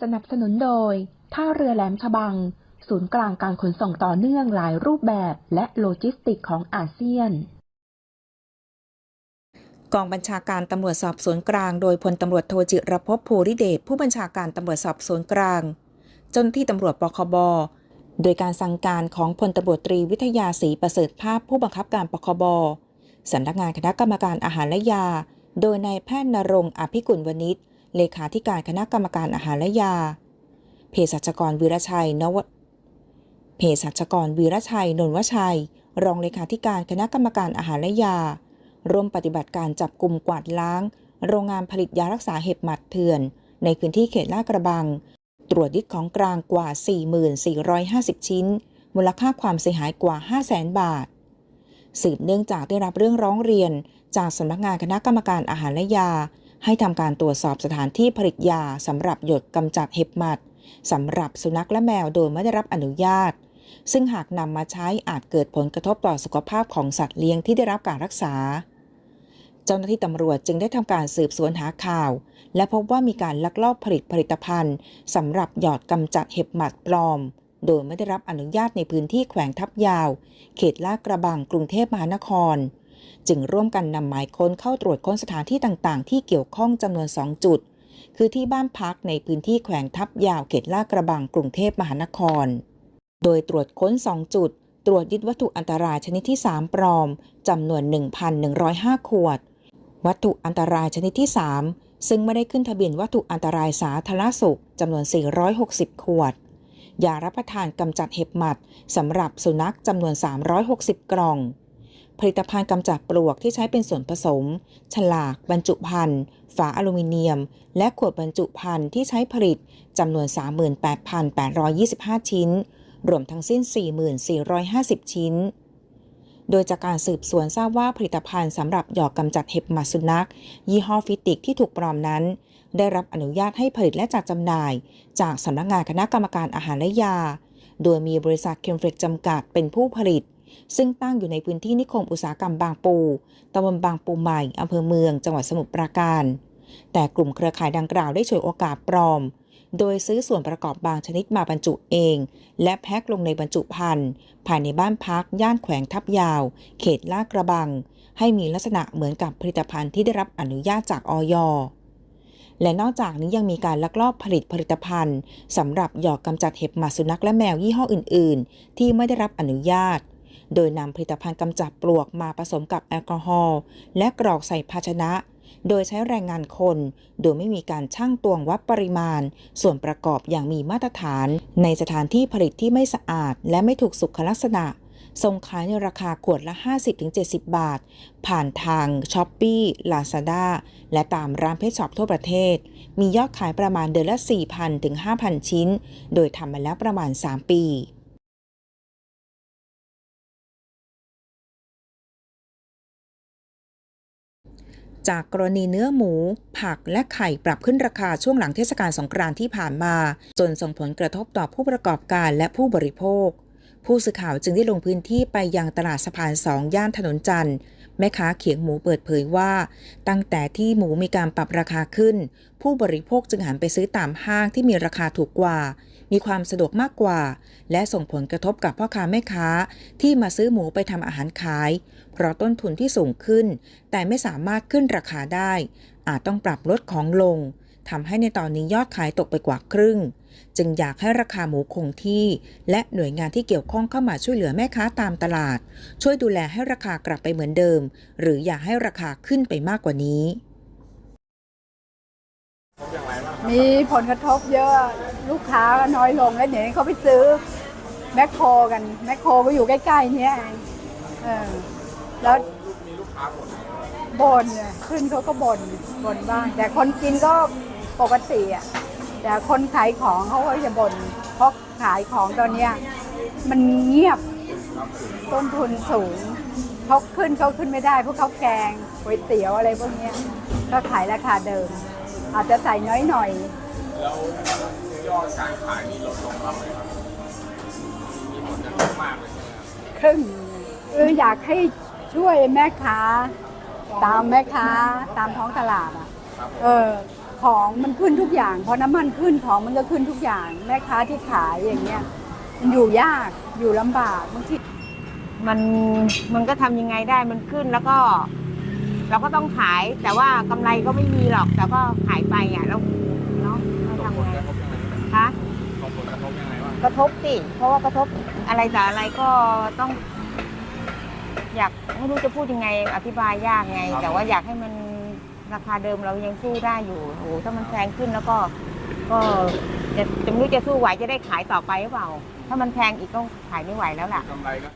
สนับสนุนโดย ท่าเรือแหลมฉบัง ศูนย์กลางการขนส่งต่อเนื่องหลายรูปแบบและโลจิสติกของอาเซียน กองบัญชาการตำรวจสอบสวนกลาง โดยพลตำรวจโทจิรพภูริเดชผู้บัญชาการตำรวจสอบสวนกลางเจ้าหน้าที่ตำรวจปคบโดยการสั่งการของพลตำรวจตรีวิทยาศรีประเสริฐภาพผู้บังคับการปคบสำนักงานคณะกรรมการอาหารและยา โดยนายแพทย์นรงค์อภิกุลวณิช เลขาธิการคณะกรรมการอาหารและยา เภสัชกรวีรชัยนวเภสัชกรวีรชัย นนวชัย รองเลขาธิการคณะกรรมการอาหารและยา ร่วมปฏิบัติการจับกลุ่มกวาดล้าง โรงงานผลิตยารักษาเห็บหมัดเถื่อน ในพื้นที่เขตลาดกระบัง ตรวจยึดของกลางกว่า 4450 ชิ้น มูลค่าความเสียหายกว่า 500,000 บาท สืบเนื่องจากได้รับเรื่องร้องเรียน จากสำนักงานคณะกรรมการอาหารและยา ให้ทำการตรวจสอบสถานที่ผลิตยาสำหรับหยดกำจัดเห็บหมัดสำหรับสุนัขและแมวโดยไม่ได้รับอนุญาต ซึ่งหากนำมาใช้อาจเกิดผลกระทบต่อสุขภาพของสัตว์เลี้ยงที่ได้รับการรักษา เจ้าหน้าที่ตำรวจจึงได้ทำการสืบสวนหาข่าว และพบว่ามีการลักลอบผลิตผลิตภัณฑ์สำหรับหยอดกำจัดเห็บหมัดปลอม โดยไม่ได้รับอนุญาตในพื้นที่แขวงทับยาว เขตลาดกระบังกรุงเทพมหานคร จึงร่วมกันนำหมายค้นเข้าตรวจค้นสถานที่ต่างๆ ที่เกี่ยวข้องจำนวน 2 จุด คือที่บ้านพักในพื้นที่แขวงทับยาวเขตลาดกระบังกรุงเทพมหานคร โดยตรวจค้น 2 จุด ตรวจยึดวัตถุอันตรายชนิดที่ 3 ปลอมจำนวน 1,105 ขวด วัตถุอันตรายชนิดที่ 3 ซึ่งไม่ได้ขึ้นทะเบียนวัตถุอันตรายสาธารณสุขจำนวน 460 ขวดยารับประทานกำจัดเห็บหมัดสำหรับสุนัขจำนวน 360 กล่อง ผลิตภัณฑ์กำจัดปลวกที่ใช้เป็นส่วนผสม ฉลาก บรรจุภัณฑ์ ฝาอลูมิเนียม และขวดบรรจุภัณฑ์ที่ใช้ผลิตจำนวน 38,825 ชิ้น รวมทั้งสิ้น 4,450 ชิ้น โดยจากการสืบสวนทราบว่าผลิตภัณฑ์สำหรับหยอกกำจัดเห็บหมัดสุนัข ยี่ห้อฟิติกที่ถูกปลอมนั้น ได้รับอนุญาตให้ผลิตและจัดจำหน่าย จากสำนักงานคณะกรรมการอาหารและยา โดยมีบริษัทเคมเฟรกจำกัดเป็นผู้ผลิต ซึ่งตั้งอยู่ในพื้นที่นิคมอุตสาหกรรมบางปูตำบลบางปูใหม่อำเภอเมือง จังหวัดสมุทรปราการ แต่กลุ่มเครือข่ายดังกล่าวได้ฉวยโอกาสปลอม โดยซื้อส่วนประกอบบางชนิดมาบรรจุเอง และแพ็คลงในบรรจุภัณฑ์ภายในบ้านพัก ย่านแขวงทับยาว เขตลาดกระบัง ให้มีลักษณะเหมือนกับผลิตภัณฑ์ที่ได้รับอนุญาตจากออยและนอกจากนี้ยังมีการลักลอบผลิตผลิตภัณฑ์สำหรับหยอกกำจัดเห็บหมัดสุนัขและแมวยี่ห้ออื่น ๆ ที่ไม่ได้รับอนุญาต โดยนำผลิตภัณฑ์กำจัดปลวกมาผสมกับแอลกอฮอล์และกรอกใส่ภาชนะ โดยใช้แรงงานคน โดยไม่มีการชั่งตวงวัดปริมาณ ส่วนประกอบอย่างมีมาตรฐาน ในสถานที่ผลิตที่ไม่สะอาด และไม่ถูกสุขลักษณะ ส่งขายในราคาขวดละ 50-70 บาท ผ่านทางช้อปปี้ลาซาด้าและตามร้านเพชช็อปทั่วประเทศ มียอดขายประมาณเดือนละ 4,000ถึง5,000 ชิ้น โดยทำมาแล้วประมาณ 3 ปี จากกรณีเนื้อหมู ผักและไข่ปรับขึ้นราคาช่วงหลังเทศกาลสงกรานต์ที่ผ่านมา จนส่งผลกระทบต่อผู้ประกอบการและผู้บริโภค ผู้สื่อข่าวจึงได้ลงพื้นที่ไปยังตลาดสะพานสองย่านถนนจันทร์แม่ค้าเขียงหมูเปิดเผยว่า ตั้งแต่ที่หมูมีการปรับราคาขึ้น ผู้บริโภคจึงหันไปซื้อตามห้างที่มีราคาถูกกว่า มีความสะดวกมากกว่า และส่งผลกระทบกับพ่อค้าแม่ค้า ที่มาซื้อหมูไปทำอาหารขาย เพราะต้นทุนที่สูงขึ้น แต่ไม่สามารถขึ้นราคาได้ อาจต้องปรับลดของลงทำให้ในตอนนี้ยอดขายตกไปกว่าครึ่ง จึงอยากให้ราคาหมูคงที่ และหน่วยงานที่เกี่ยวข้องเข้ามาช่วยเหลือแม่ค้าตามตลาด ช่วยดูแลให้ราคากลับไปเหมือนเดิม หรืออย่าให้ราคาขึ้นไปมากกว่านี้ มีผลกระทบเยอะลูกค้าก็น้อยลงแล้วเดี๋ยวนี้เขาไปซื้อแมคโครกันแมคโครก็อยู่ใกล้ๆเนี้ยเองเออแล้วบ่นเนี่ยขึ้นเขาก็บ่นบ่นบ้าง แต่คนกินก็ปกติอะแต่คนขายของเขาก็จะบ่นเพราะขายของตอนเนี้ยมันเงียบต้นทุนสูงเขาขึ้นเขาขึ้นไม่ได้พราะเขาแกงก๋วยเตี๋ยวอะไรพวกเนี้ยก็ขายราคาเดิม อาจจะใส่น้อยหน่อย แล้วยอดการขายนี่ลดลงบ้างไหมครับมีผลกระทบมากเลยใช่ไหมครับครึ่งเอออยากให้ช่วยแม่ค้า ตามแม่ค้า ตามท้องตลาดอะ ครับเออ ของมันขึ้นทุกอย่าง พอน้ำมันขึ้นของมันก็ขึ้นทุกอย่าง แม่ค้าที่ขายอย่างเงี้ยมันอยู่ยากอยู่ลำบากบางที มันมันก็ทำยังไงได้มันขึ้นแล้วก็ เราก็ต้องขายแต่ว่ากำไรก็ไม่มีหรอกแต่ก็ขายไปอะแล้วเนาะเราส่งทำผลไงกระทบยังไงบ้างคะส่งผลกระทบยังไงบ้างกระทบสิเพราะว่ากระทบอะไรแต่อะไรก็ต้อง อยากไม่รู้จะพูดยังไง อธิบายยากไง แต่ว่าอยากให้มันราคาเดิมเรายังสู้ได้อยู่โอ้โหถ้ามันแพงขึ้นแล้วก็ ก็จะจะไม่รู้จะสู้ไหวจะได้ขายต่อไปหรือเปล่า ถ้ามันแพงอีกก็ขายไม่ไหวแล้วล่ะกำไรก็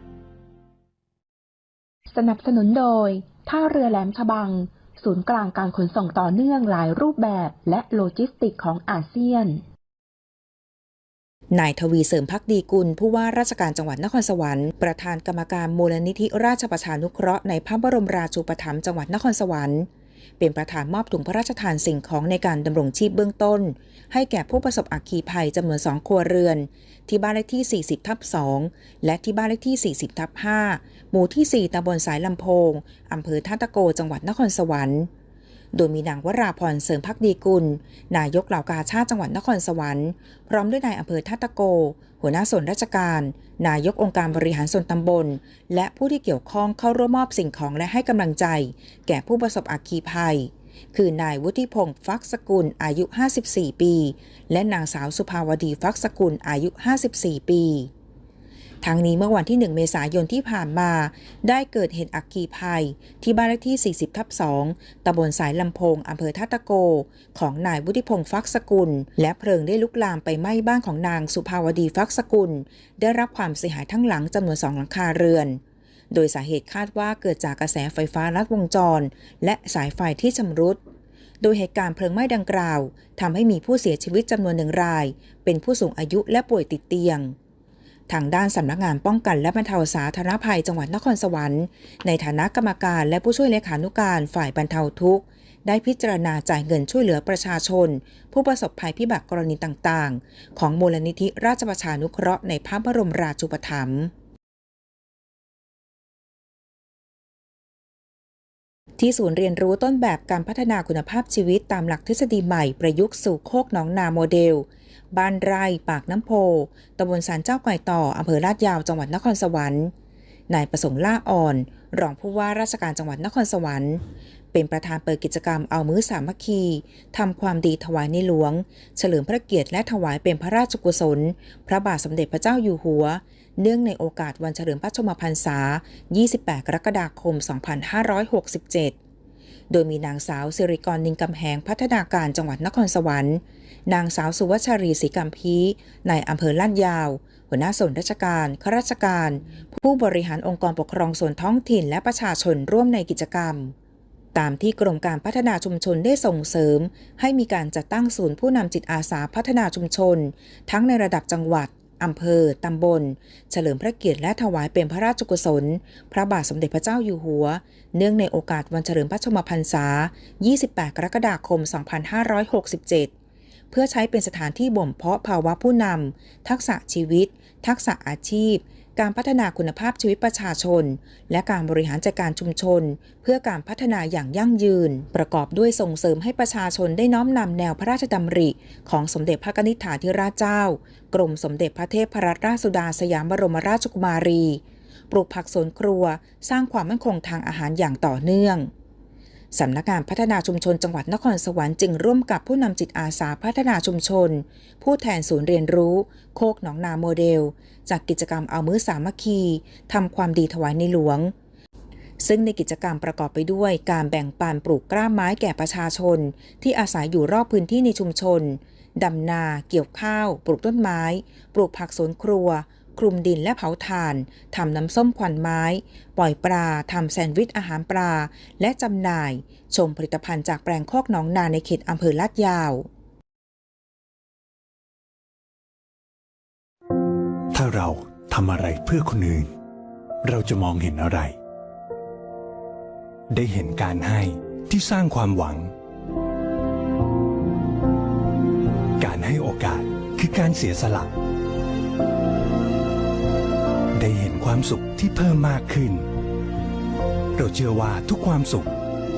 สนับสนุนโดย ท่าเรือแหลมฉบัง ศูนย์กลางการขนส่งต่อเนื่องหลายรูปแบบและโลจิสติกของอาเซียนนายทวีเสริมพักดีกุล ผู้ว่าราชการจังหวัดนครสวรรค์ประธานกรรมการมูลนิธิราชประชานุเคราะห์ในพระบรมราชูปถัมภ์จังหวัดนครสวรรค์ เป็นประธานมอบถุงพระราชทานสิ่งของในการดำรงชีพเบื้องต้น ให้แก่ผู้ประสบอัคคีภัยจำนวน 2 ครัวเรือน ที่บ้านเลขที่ 40 ทับ 2 และที่บ้านเลขที่ 40 ทับ 5 หมู่ที่ 4ตำบลสายลำโพงอำเภอท่าตะโกจังหวัดนครสวรรค์โดยมีนางวราพรเสริมพักดีกุล นายกเหล่ากาชาติจังหวัดนครสวรรค์ พร้อมด้วยนายอำเภอท่าตะโก หัวหน้าส่วนราชการ นายกองค์การบริหารส่วนตำบล และผู้ที่เกี่ยวข้องเข้าร่วมมอบสิ่งของและให้กำลังใจ แก่ผู้ประสบอัคคีภัย คือนายวุฒิพงศ์ฟักสกุลอายุ 54 ปี และนางสาวสุภาวดีฟักสกุลอายุ 54 ปี ทั้งนี้เมื่อวันที่ 1 เมษายนที่ผ่านมา ได้เกิดเหตุอัคคีภัย ที่บ้านเลขที่ 40 ทับ 2ตำบลสายลำโพงอำเภอท่าตะโก ของนายวุฒิพงศ์ฟักสกุล และเพลิงได้ลุกลามไปไหม้บ้านของนางสุภาวดีฟักสกุล ได้รับความเสียหายทั้งหลังจำนวนสองหลังคาเรือน โดยสาเหตุคาดว่าเกิดจากกระแสไฟฟ้าลัดวงจร และสายไฟที่ชำรุดโดยเหตุการณ์เพลิงไหม้ดังกล่าวทำให้มีผู้เสียชีวิตจำนวนหนึ่งราย เป็นผู้สูงอายุและป่วยติดเตียง ทางด้านสำนักงานป้องกันและบรรเทาสาธารณภัยจังหวัดนครสวรรค์ ในฐานะกรรมการและผู้ช่วยเลขานุการฝ่ายบรรเทาทุกข์ ได้พิจารณาจ่ายเงินช่วยเหลือประชาชน ผู้ประสบภัยพิบัติกรณีต่างๆ ของมูลนิธิราชประชานุเคราะห์ในพระบรมราชูปถัมภ์ที่ศูนย์เรียนรู้ต้นแบบการพัฒนาคุณภาพชีวิตตามหลักทฤษฎีใหม่ประยุกต์สู่โคกหนองนาโมเดล บ้านไร่ ปากน้ำโพตำบลสารเจ้าไก่ต่ออำเภอลาดยาวจังหวัดนครสวรรค์นายประสงค์ล่าอ่อน รองผู้ว่าราชการจังหวัดนครสวรรค์ เป็นประธานเปิดกิจกรรมเอามื้อสามัคคีทำความดีถวายในหลวง เฉลิมพระเกียรติและถวายเป็นพระราชกุศล พระบาทสมเด็จพระเจ้าอยู่หัว เนื่องในโอกาสวันเฉลิมพระชนมพรรษา 28 กรกฎาคม 2567 โดยมีนางสาวสิริกรนินกำแหงพัฒนาการจังหวัดนครสวรรค์ นางสาวสุวัชรีศรีกัมพีในอำเภอลาดยาว หัวหน้าส่วนราชการข้าราชการ ผู้บริหารองค์กรปกครองส่วนท้องถิ่นและประชาชนร่วมในกิจกรรม ตามที่กรมการพัฒนาชุมชนได้ส่งเสริม ให้มีการจัดตั้งศูนย์ผู้นำจิตอาสาพัฒนาชุมชน ทั้งในระดับจังหวัดอำเภอ ตำบล เฉลิมพระเกียรติและถวายเป็นพระราชกุศล พระบาทสมเด็จพระเจ้าอยู่หัว เนื่องในโอกาสวันเฉลิมพระชนมพรรษา 28 กรกฎาคม 2567 เพื่อใช้เป็นสถานที่บ่มเพาะภาวะผู้นำ ทักษะชีวิต ทักษะอาชีพ การพัฒนาคุณภาพชีวิตประชาชน และการบริหารจัดการชุมชน เพื่อการพัฒนาอย่างยั่งยืน ประกอบด้วยส่งเสริมให้ประชาชนได้น้อมนำแนวพระราชดำริ ของสมเด็จพระนิธิฐาธิราชเจ้า กรมสมเด็จพระเทพรัตนราชสุดาสยามบรมราชกุมารี ปลูกผักสวนครัว สร้างความมั่นคงทางอาหารอย่างต่อเนื่อง สำนักงานพัฒนาชุมชนจังหวัดนครสวรรค์จึงร่วมกับผู้นำจิตอาสาพัฒนาชุมชน ผู้แทนศูนย์เรียนรู้ โคกหนองนาโมเดล จากกิจกรรมเอามือสามัคคีทำความดีถวายในหลวง ซึ่งในกิจกรรมประกอบไปด้วยการแบ่งปันปลูกกล้าไม้แก่ประชาชน ที่อาศัยอยู่รอบพื้นที่ในชุมชนดำนา เกี่ยวข้าว ปลูกต้นไม้ ปลูกผักสวนครัว คลุมดินและเผาถ่านทำน้ำส้มควันไม้ ปล่อยปลาทำแซนด์วิชอาหารปลา และจำหน่าย ชมผลิตภัณฑ์จากแปลงโคกหนองนาในเขตอำเภอลาดยาว ถ้าเราทำอะไรเพื่อคนอื่น เราจะมองเห็นอะไร ได้เห็นการให้ที่สร้างความหวัง การให้โอกาสคือการเสียสละ ความสุขที่เพิ่มมากขึ้น เราเชื่อว่าทุกความสุข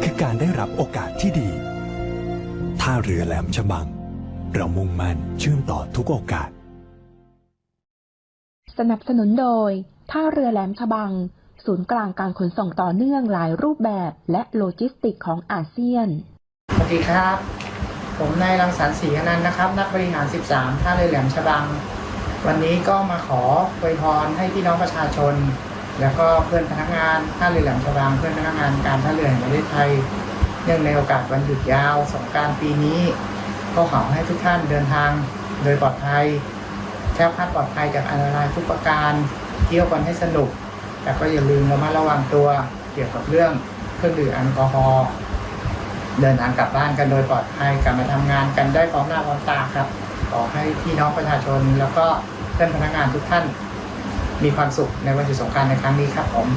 คือการได้รับโอกาสที่ดีท่าเรือแหลมฉบัง เรามุ่งมั่นเชื่อมต่อทุกโอกาส สนับสนุนโดย ท่าเรือแหลมฉบัง ศูนย์กลางการขนส่งต่อเนื่องหลายรูปแบบและโลจิสติกของอาเซียน สวัสดีครับ ผมนายรังสรรค์ศรีอนันต์นะครับ นักบริหาร 13 ท่าเรือแหลมฉบัง วันนี้ก็มาขออวยพรให้พี่น้องประชาชน แล้วก็เพื่อนพนักงานท่าเรือแหลมฉบังเพื่อนพนักงานการท่าเรือแห่งประเทศไทยเนื่องในโอกาสวันหยุดยาวสงการปีนี้ ก็ขอให้ทุกท่านเดินทางโดยปลอดภัยแคล้วคลาดปลอดภัยจากอันตรายทุกประการเที่ยวกันให้สนุก แต่ก็อย่าลืมระมัดระวังตัวเกี่ยวกับเรื่องเครื่องดื่มแอลกอฮอล์เดินทางกลับบ้านกันโดยปลอดภัยกลับมาทำงานกันได้พร้อมหน้าพร้อมตาครับขอให้พี่น้องประชาชนแล้วก็ เพื่อนพนักงานทุกท่าน มีความสุขในวันหยุดสงกรารในครั้งนี้ครับผม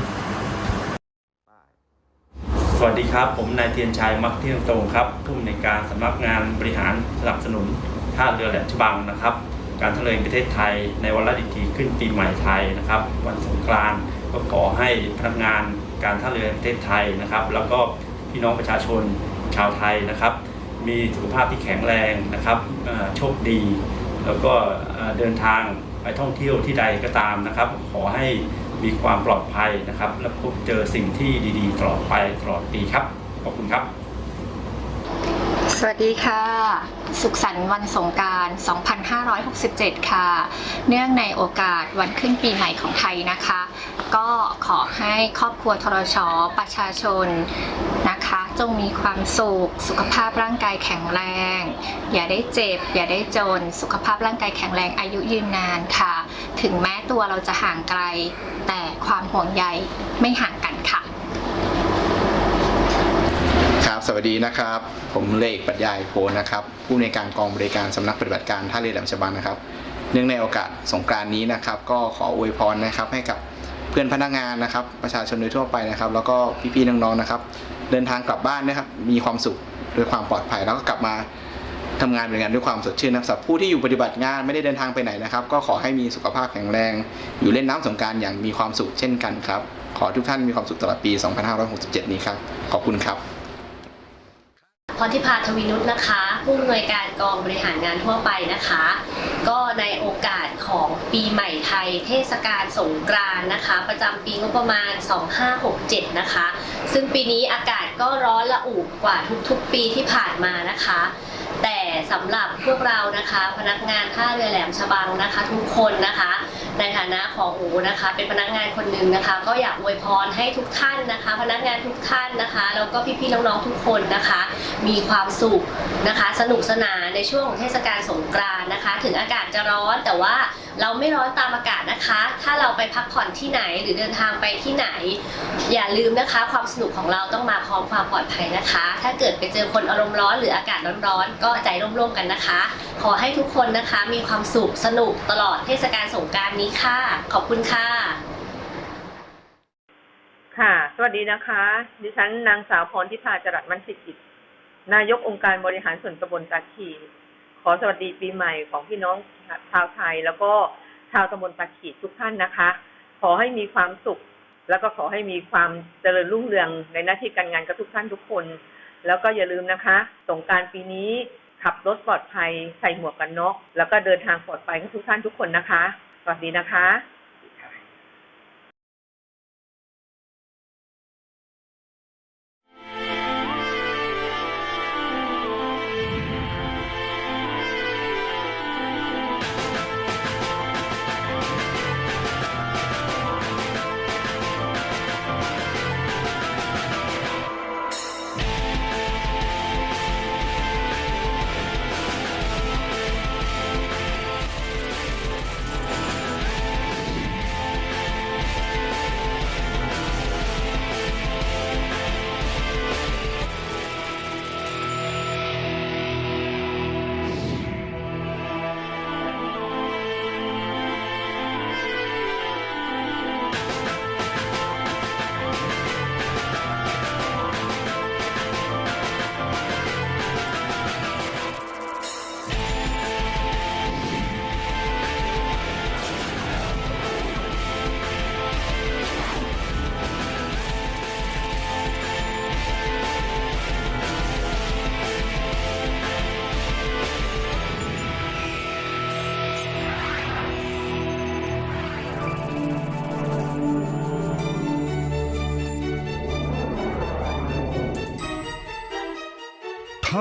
สวัสดีครับ ผมนายเทียนชัยมักเที่ยงตรงครับผู้อำนวยการสำนักงานบริหารสนับสนุนท่าเรือแหลมฉบังนะครับ การท่าเรือประเทศไทยในวันละดิถีขึ้นปีใหม่ไทยนะครับ วันสงกรานต์ก็ขอให้พนักงานการท่าเรือประเทศไทยนะครับ แล้วก็พี่น้องประชาชนชาวไทยนะครับ มีสุขภาพที่แข็งแรงนะครับโชคดี แล้วก็เดินทาง ไปท่องเที่ยวที่ใดก็ตามนะครับ ขอให้มีความปลอดภัยนะครับ และพบเจอสิ่งที่ดีๆตลอดไปตลอดปีครับ ขอบคุณครับ สวัสดีค่ะ สุขสันต์วันสงการ 2567 ค่ะ เนื่องในโอกาสวันขึ้นปีใหม่ของไทยนะคะ ก็ขอให้ครอบครัวทรชประชาชนนะคะ จงมีความสุข สุขภาพร่างกายแข็งแรง อย่าได้เจ็บ อย่าได้จน สุขภาพร่างกายแข็งแรงอายุยืนนานค่ะ ถึงแม้ตัวเราจะห่างไกล แต่ความห่วงใยไม่ห่างกัน ครับสวัสดีนะครับ ผมเลขปรัชญาโพนะครับ ผู้ในการกองบริการสำนักปฏิบัติการท่าเรือแหลมฉบังนะครับ เนื่องในโอกาสสงกรานนี้นะครับ ก็ขออวยพรนะครับให้กับเพื่อนพนักงานนะครับ ประชาชนโดยทั่วไปนะครับ แล้วก็พี่ๆน้องๆนะครับ เดินทางกลับบ้านนะครับ มีความสุขด้วยความปลอดภัย แล้วก็กลับมาทำงานเป็นงานด้วยความสดชื่นนะครับผู้ที่อยู่ปฏิบัติงานไม่ได้เดินทางไปไหนนะครับ ก็ขอให้มีสุขภาพแข็งแรง อยู่เล่นน้ำสงกรารอย่างมีความสุขเช่นกันครับ ขอทุกท่านมีความสุขตลอดปี 2567 นี้ครับ ขอบคุณครับ พรทิพาทวีนุชนะคะผู้อำนวยการกองบริหารงานทั่วไปนะคะ ก็ในโอกาสของปีใหม่ไทยเทศกาลสงกรานต์นะคะ ประจำปีงบประมาณ 2567 นะคะ ซึ่งปีนี้อากาศก็ร้อนละอุกว่าทุกๆ ปีที่ผ่านมานะคะ แต่สำหรับพวกเรานะคะ พนักงานท่าเรือแหลมฉบังนะคะ ทุกคนนะคะ ในฐานะของอูนะคะ เป็นพนักงานคนหนึ่งนะคะ ก็อยากอวยพรให้ทุกท่านนะคะ พนักงานทุกท่านนะคะแล้วก็พี่ๆน้องๆทุกคนนะคะ มีความสุขนะคะ สนุกสนานในช่วงของเทศกาลสงกรานต์นะคะ ถึงอากาศจะร้อนแต่ว่าเราไม่ร้อนตามอากาศนะคะ ถ้าเราไปพักผ่อนที่ไหนหรือเดินทางไปที่ไหน อย่าลืมนะคะ ความสนุกของเราต้องมาพร้อมความปลอดภัยนะคะ ถ้าเกิดไปเจอคนอารมณ์ร้อนหรืออากาศร้อนๆก็ใจร่มๆกันนะคะ ขอให้ทุกคนนะคะมีความสุขสนุกตลอดเทศกาลสงกรารนี้ค่ะ ขอบคุณค่ะ ค่ะ สวัสดีนะคะ ดิฉันนางสาวพรทิพาจรัสมันสิกิจนายกองค์การบริหารส่วนตำบลตาคีขอสวัสดีปีใหม่ของพี่น้องชาวไทย แล้วก็ชาวตำบลตาขีทุกท่านนะคะ ขอให้มีความสุข แล้วก็ขอให้มีความเจริญรุ่งเรืองในหน้าที่การงานกับทุกท่านทุกคน แล้วก็อย่าลืมนะคะสงกรารปีนี้ขับรถปลอดภัยใส่หมวกกันน็อกแล้วก็เดินทางปลอดภัยกับทุกท่านทุกคนนะคะ วัสดีนะคะ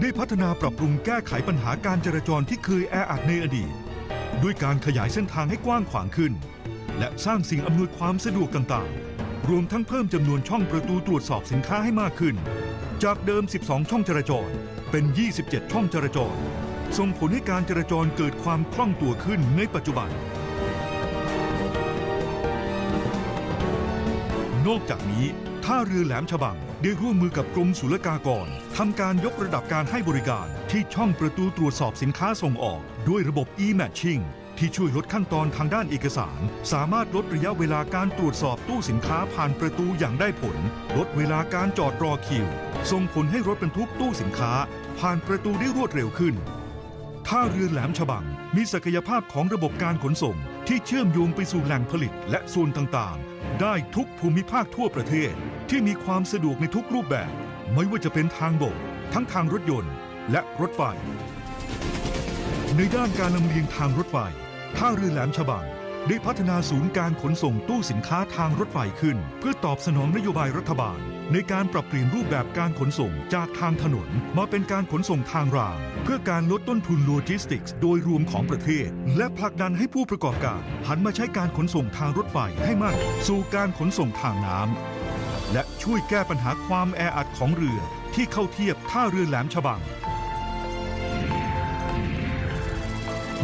ได้พัฒนาปรับปรุงแก้ไขปัญหาการจราจรที่เคยแออัดในอดีต ด้วยการขยายเส้นทางให้กว้างขวางขึ้น และสร้างสิ่งอำนวยความสะดวกต่างๆ รวมทั้งเพิ่มจำนวนช่องประตูตรวจสอบสินค้าให้มากขึ้น จากเดิม 12 ช่องจราจร เป็น 27 ช่องจราจร ส่งผลให้การจราจรเกิดความคล่องตัวขึ้นในปัจจุบัน นอกจากนี้ ท่าเรือแหลมฉบัง ได้ร่วมมือกับกรมศุลกากรทำการยกระดับการให้บริการที่ช่องประตูตรวจสอบสินค้าส่งออก ด้วยระบบ e-matching ที่ช่วยลดขั้นตอนทางด้านเอกสาร สามารถลดระยะเวลาการตรวจสอบตู้สินค้าผ่านประตูอย่างได้ผล ลดเวลาการจอดรอคิว ส่งผลให้รถบรรทุกตู้สินค้า ผ่านประตูได้รวดเร็วขึ้นท่าเรือแหลมฉบัง มีศักยภาพของระบบการขนส่ง ที่เชื่อมโยงไปสู่แหล่งผลิตและส่วนต่างๆ ได้ทุกภูมิภาคทั่วประเทศ ที่มีความสะดวกในทุกรูปแบบ ไม่ว่าจะเป็นทางบก ทั้งทางรถยนต์ และรถไฟ ในด้านการลำเลียงทางรถไฟ ท่าเรือแหลมฉบังได้พัฒนาศูนย์การขนส่งตู้สินค้าทางรถไฟขึ้น เพื่อตอบสนองนโยบายรัฐบาล ในการปรับเปลี่ยนรูปแบบการขนส่งจากทางถนน มาเป็นการขนส่งทางราง เพื่อการลดต้นทุนโลจิสติกส์โดยรวมของประเทศ และผลักดันให้ผู้ประกอบการหันมาใช้การขนส่งทางรถไฟให้มากสู่การขนส่งทางน้ำและช่วยแก้ปัญหาความแออัดของเรือที่เข้าเทียบท่าเรือแหลมฉบัง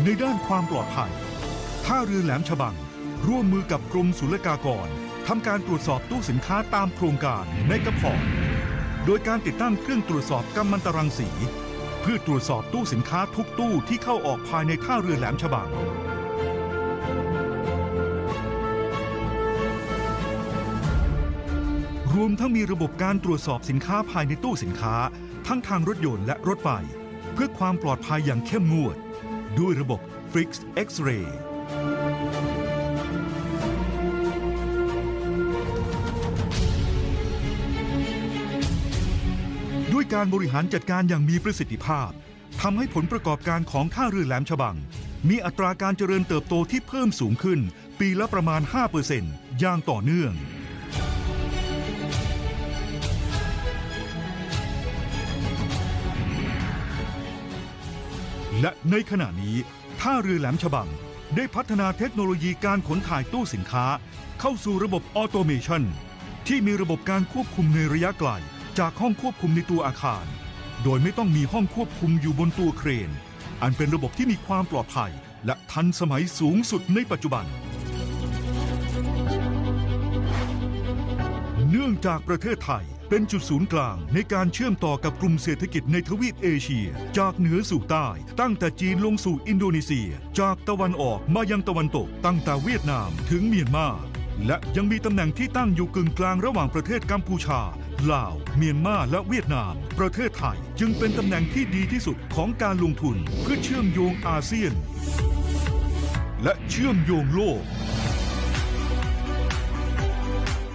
ในด้านความปลอดภัยท่าเรือแหลมฉบัง ร่วมมือกับกรมศุลกากร ทำการตรวจสอบตู้สินค้าตามโครงการเมกะพอร์ตโดยการติดตั้งเครื่องตรวจสอบกัมมันตรังสี เพื่อตรวจสอบตู้สินค้าทุกตู้ที่เข้าออกภายในท่าเรือแหลมฉบังรวมทั้งมีระบบการตรวจสอบสินค้าภายในตู้สินค้า ทั้งทางรถยนต์และรถไฟ เพื่อความปลอดภัยอย่างเข้มงวด ด้วยระบบ Flix X-ray การบริหารจัดการอย่างมีประสิทธิภาพทำให้ผลประกอบการของท่าเรือแหลมฉบัง มีอัตราการเจริญเติบโตที่เพิ่มสูงขึ้น ปีละประมาณ 5%อย่างต่อเนื่อง และในขณะนี้ ท่าเรือแหลมฉบัง ได้พัฒนาเทคโนโลยีการขนถ่ายตู้สินค้า เข้าสู่ระบบออโตเมชันที่มีระบบการควบคุมในระยะไกล จากห้องควบคุมในตัวอาคาร โดยไม่ต้องมีห้องควบคุมอยู่บนตัวเครน อันเป็นระบบที่มีความปลอดภัย และทันสมัยสูงสุดในปัจจุบัน เนื่องจากประเทศไทยเป็นจุดศูนย์กลางในการเชื่อมต่อกับกลุ่มเศรษฐกิจในทวีปเอเชีย จากเหนือสู่ใต้ ตั้งแต่จีนลงสู่อินโดนีเซีย จากตะวันออกมายังตะวันตก ตั้งแต่เวียดนามถึงเมียนมาและยังมีตำแหน่งที่ตั้งอยู่กึ่งกลางระหว่างประเทศกัมพูชา ลาว เมียนมาและเวียดนาม ประเทศไทยจึงเป็นตำแหน่งที่ดีที่สุดของการลงทุนเพื่อเชื่อมโยงอาเซียน และเชื่อมโยงโลก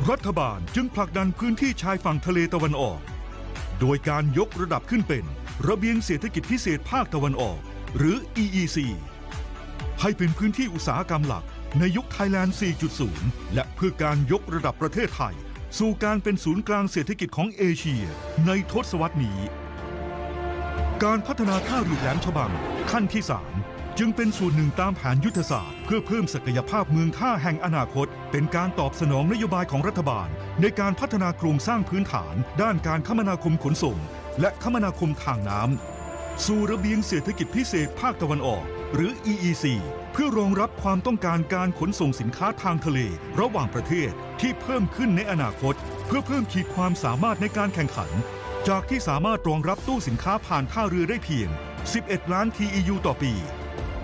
รัฐบาลจึงผลักดันพื้นที่ชายฝั่งทะเลตะวันออก โดยการยกระดับขึ้นเป็น ระเบียงเศรษฐกิจพิเศษภาคตะวันออก หรือ EEC ให้เป็นพื้นที่อุตสาหกรรมหลักในยุคไทยแลนด์ 4.0 และเพื่อการยกระดับประเทศไทย สู่การเป็นศูนย์กลางเศรษฐกิจของเอเชีย ในทศวรรษนี้ การพัฒนาท่าเรือแหลมฉบังขั้นที่ 3 จึงเป็นส่วนหนึ่งตามแผนยุทธศาสตร์ เพื่อเพิ่มศักยภาพเมืองท่าแห่งอนาคต เป็นการตอบสนองนโยบายของรัฐบาล ในการพัฒนาโครงสร้างพื้นฐาน ด้านการคมนาคมขนส่ง และคมนาคมทางน้ำ สู่ระเบียงเศรษฐกิจพิเศษภาคตะวันออก หรือ EEC เพื่อรองรับความต้องการการขนส่งสินค้าทางทะเล ระหว่างประเทศที่เพิ่มขึ้นในอนาคต เพื่อเพิ่มขีดความสามารถในการแข่งขัน จากที่สามารถรองรับตู้สินค้าผ่านท่าเรือได้เพียง 11 ล้าน TEU ต่อปี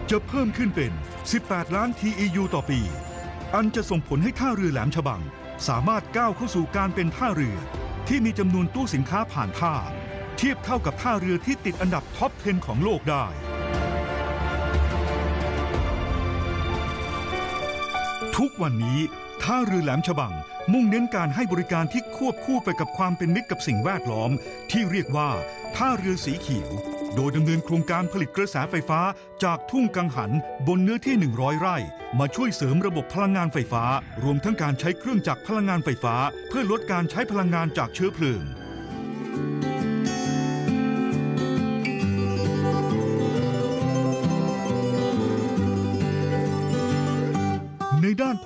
จะเพิ่มขึ้นเป็น 18 ล้าน TEU ต่อปี อันจะส่งผลให้ท่าเรือแหลมฉบัง สามารถก้าวเข้าสู่การเป็นท่าเรือ ที่มีจำนวนตู้สินค้าผ่านท่า ทียบเท่ากับท่าเรือที่ติดอันดับท็อป 10 ของโลกได้ ทุกวันนี้ท่าเรือแหลมฉบัง มุ่งเน้นการให้บริการที่ควบคู่ไปกับความเป็นมิตรกับสิ่งแวดล้อม ที่เรียกว่าท่าเรือสีเขียว โดยดำเนินโครงการผลิตกระแสไฟฟ้าจากทุ่งกังหันบนเนื้อที่ 100 ไร่ มาช่วยเสริมระบบพลังงานไฟฟ้า รวมทั้งการใช้เครื่องจักรพลังงานไฟฟ้า เพื่อลดการใช้พลังงานจากเชื้อเพลิง